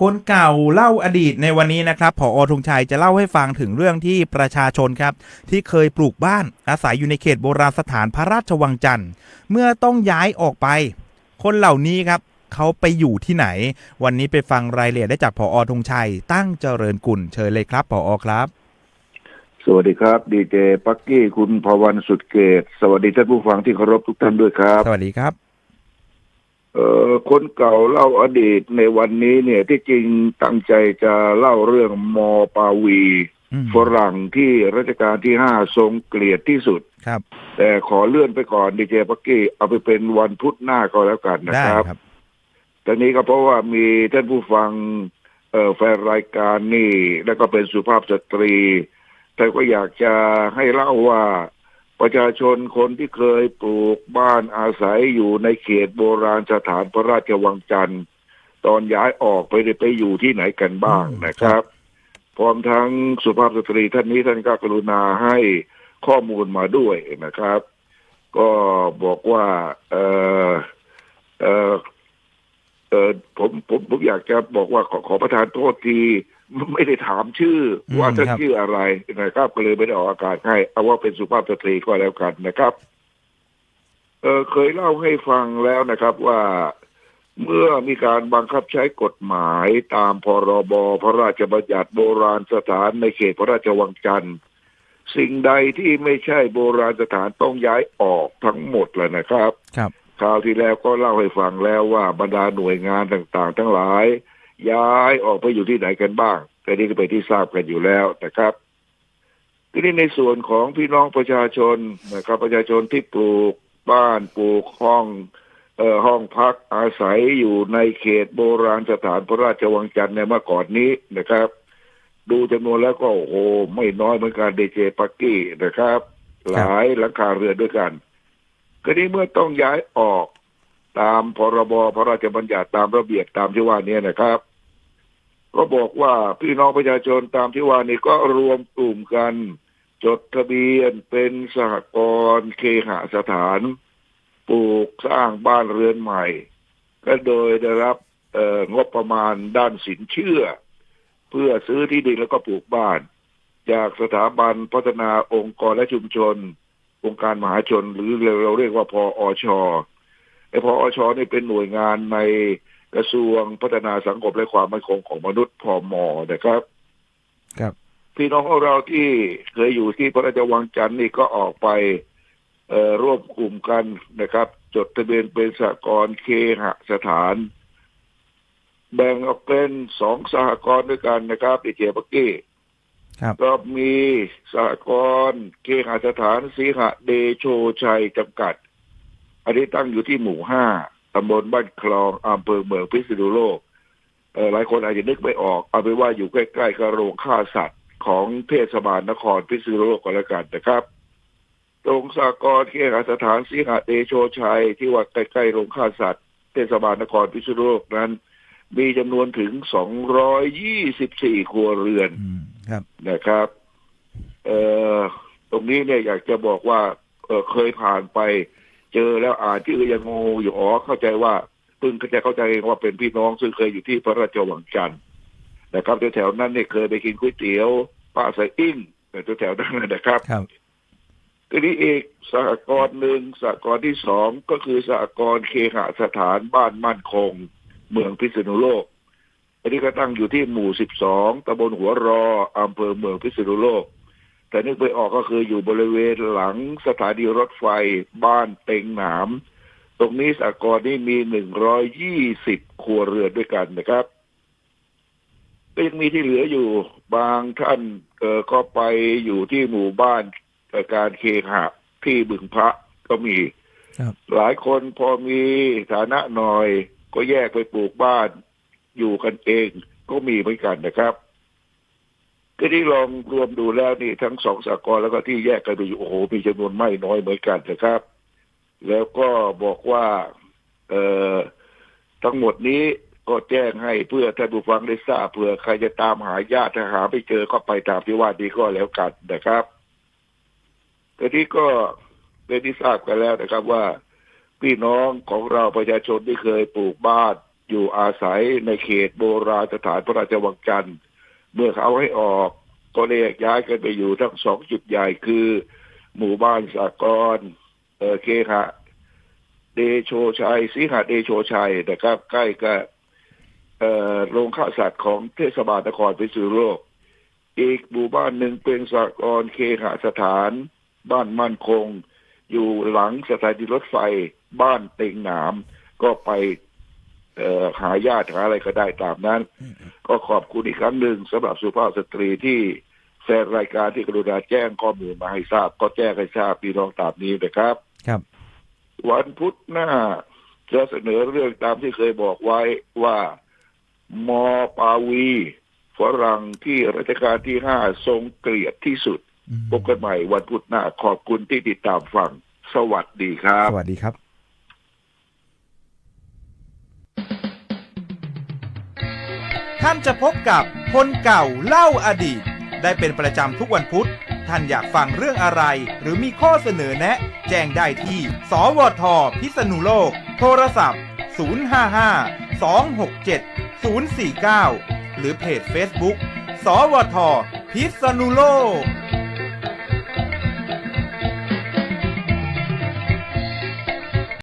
คนเก่าเล่าอดีตในวันนี้นะครับผอธงชัยจะเล่าให้ฟังถึงเรื่องที่ประชาชนครับ ที่เคยปลูกบ้านอาศัยอยู่ในเขตโบราณสถานพระราชวังจันทร์ เมื่อต้องย้ายออกไป คนเหล่านี้ครับเขาไปอยู่ที่ไหน วันนี้ไปฟังรายละเอียดได้จากผอธงชัย ตั้งเจริญกุลเชิญเลยครับผอครับ สวัสดีครับดีเจปักกี้คุณพวันสุดเกต สวัสดีท่านผู้ฟังที่เคารพทุกท่านด้วยครับ สวัสดีครับ เอ่อคนเก่าเล่าอดีตในวันนี้เนี่ยที่จริงตั้งใจจะเล่าเรื่องมอปาวีอืมฝรั่งที่รัชกาลที่ห้าทรงเกลียดที่สุดครับ แต่ขอเลื่อนไปก่อนดีเจปักกี้เอาไปเป็นวันพุธหน้าก็แล้วกันนะได้ครับครับตอนนี้ก็เพราะว่ามีท่านผู้ฟังเอ่อแฟนรายการนี่ แล้วก็เป็นสุภาพสตรี แต่ก็อยากจะให้เล่าว่า ประชาชนคนที่เคยปลูกบ้านอาศัยอยู่ในเขตโบราณสถานพระราชวังจันทร์ ตอนย้ายออกไปไปอยู่ที่ไหนกันบ้างนะครับ พร้อมทั้งสุภาพสตรีท่านนี้ท่านก็กรุณาให้ข้อมูลมาด้วยนะครับ ก็บอกว่า เออเออเออผมผมผมอยากจะบอกว่าขอขอประทานโทษที ไม่ได้ถามชื่ออมว่าท่านครับชื่ออะไรนะครับ ก็เลยไม่ได้ออกอากาศให้ เอาว่าเป็นสุภาพสตรีก็แล้วกันนะครับเออเคยเล่าให้ฟังแล้วนะครับว่าเมื่อมีการบังคับใช้กฎหมายตามพรบพระราชบัญญัติโบราณสถานในเขตพระราชวังจันทร์สิ่งใดที่ไม่ใช่โบราณสถานต้องย้ายออกทั้งหมดเลยนะครับ ครับ คราวที่แล้วก็เล่าให้ฟังแล้วว่าบรรดาหน่วยงานต่างๆ ทั้งหลาย ย้ายออกไปอยู่ที่ไหนกันบ้างแต่นี่ก็เป็นที่ทราบกันอยู่แล้วนะครับทีนี้ในส่วนของพี่น้องประชาชนนะครับ ประชาชนที่ปลูกบ้านปลูกห้องเอ่อห้องพักอาศัยอยู่ในเขตโบราณสถานพระราชวังจันทร์ในเมื่อก่อนนี้นะครับ ดูจำนวนแล้วก็โอ้โหไม่น้อยเหมือนกันเดเจปักกี้นะครับ หลายหลังคาเรือนด้วยกันก็นี้เมื่อต้องย้ายออกตามพรบพระราชบัญญัติตามระเบียบตามที่ว่านี้นะครับ ก็บอกว่าพี่น้องประชาชนตามที่ว่านี้ก็รวมกลุ่มกัน จดทะเบียนเป็นสหกรณ์เคหสถาน ปลูกสร้างบ้านเรือนใหม่ ก็โดยได้รับเอ่องบประมาณด้านสินเชื่อ เพื่อซื้อที่ดินแล้วก็ปลูกบ้าน จากสถาบันพัฒนาองค์กรและชุมชน องค์การมหาชนหรือเราเรียกว่าพออชไอพออชนี่เป็นหน่วยงานใน กระทรวงพัฒนาสังคมและความมั่นคงของมนุษย์พอมอนะครับ ครับ พี่น้องของเราที่เคยอยู่ที่พระราชวังจันทร์นี่ก็ออกไปเอ่อร่วมกลุ่มกันนะครับ จดทะเบียนเป็นสหกรณ์เคหสถาน แบ่งออกเป็นสองสหกรณ์ด้วยกันนะครับดิเจปักกี้ครับก็มีสหกรณ์เคหสถานสีหะเดโชชัยจำกัด อันนี้ตั้งอยู่ที่หมู่ห้า ตำบลบ้านคลองอำเภอเมืองพิษณุโลกเอ่อหลายคนอาจจะนึกไม่ออก เอาไปนว่าอยู่ใกล้ๆกับโรงฆ่าสัตว์ของเทศบาลนครพิษณุโลกก็แล้วกันนะครับโรงสหกรณ์เคหสถานสีหะเดโชชัย ที่ว่าใกล้ๆโรงฆ่าสัตว์เทศบาลนครพิษณุโลกนั้น มีจำนวนถึง 224 ครัวเรือนอืมครับนะครับ เอ่อตรงนี้เนี่ยอยากจะบอกว่าเออเคยผ่านไป เจอแล้วอ่านชื่อยังงงอยู่อ๋อเข้าใจว่าเพิ่งจะเข้าใจเองว่าเป็นพี่น้องซึ่งเคยอยู่ที่พระราชวังจันทร์นะครับแถวๆนั้นเนี่ยเคยไปกินก๋วยเตี๋ยวป้าใส่อิ่งแถวๆนั้นนะครับครับทีนี้อีกสหกรณ์หนึ่งสหกรณ์ที่สองก็คือสหกรณ์เคหสถานบ้านมั่นคง เมืองพิษณุโลกอันนี้ก็ตั้งอยู่ที่หมู่สิบสองตำบลหัวรออำเภอเมืองพิษณุโลก แต่นึกไปออกก็คืออยู่บริเวณหลังสถานีรถไฟบ้านเต็งหนาม ตรงนี้สหกรณ์นี้มีหนึ่งร้อยยี่สิบครัวเรือนด้วยกันนะครับ ก็ยังมีที่เหลืออยู่บางท่านเออก็ไปอยู่ที่หมู่บ้านเอ่อการเคหะที่บึงพระก็มีครับหลายคนพอมีฐานะหน่อย ก็แยกไปปลูกบ้านอยู่กันเองก็มีเหมือนกันนะครับ ก็ที่ลองรวมดูแล้วนี่ทั้งสองสากลแล้วก็ที่แยกกันดูอยู่โอ้โหมีจำนวนไม่น้อยเหมือนกันนะครับ แล้วก็บอกว่าเอ่อทั้งหมดนี้ก็แจ้งให้เพื่อท่านผู้ฟังได้ทราบเผื่อใครจะตามหาญาติถ้าหาไม่เจอก็ไปตามที่ว่าดีก็แล้วกันนะครับแต่ที่ก็เป็นที่ทราบกันแล้วนะครับว่า พี่น้องของเราประชาชนที่เคยปลูกบ้านอยู่อาศัยในเขตโบราณสถานพระราชวังจันทร์ เมื่อเขาให้ออกก็เลยย้ายกันไปอยู่ทั้งสองจุดใหญ่คือ หมู่บ้านสากรเออเคหะเดโชชัยสีหาเดโชชัยนะครับ ใกล้กับเอ่อโรงฆ่าสัตว์ของเทศบาลนครพิษณุโลก อีกหมู่บ้านหนึ่งเป็นสากรเคหสถาน บ้านมั่นคง อยู่หลังสถานีรถไฟ บ้านเต็งหนามก็ไป หาญาติหาอะไรก็ได้ตามนั้น ก็ขอบคุณอีกครั้งหนึ่งสำหรับสุภาพสตรีที่แฟนรายการที่กรุณาแจ้งข้อมูลมาให้ทราบ ก็แจ้งให้ทราบพี่น้องตามนี้นะครับ ครับ วันพุธหน้าจะเสนอเรื่องตามที่เคยบอกไว้ว่ามอปาวีฝรั่งที่รัชกาลที่ห้าทรงเกลียดที่สุดพบกันใหม่วันพุธหน้าขอบคุณที่ติดตามฟัง สวัสดีครับ สวัสดีครับ ท่านจะพบกับคนเก่าเล่าอดีต ได้เป็นประจำทุกวันพุธ ท่านอยากฟังเรื่องอะไร หรือมีข้อเสนอแนะ แจ้งได้ที่ สวท พิษณุโลก โทรศัพท์ 055 267 049 หรือเพจ Facebook สวท พิษณุโลก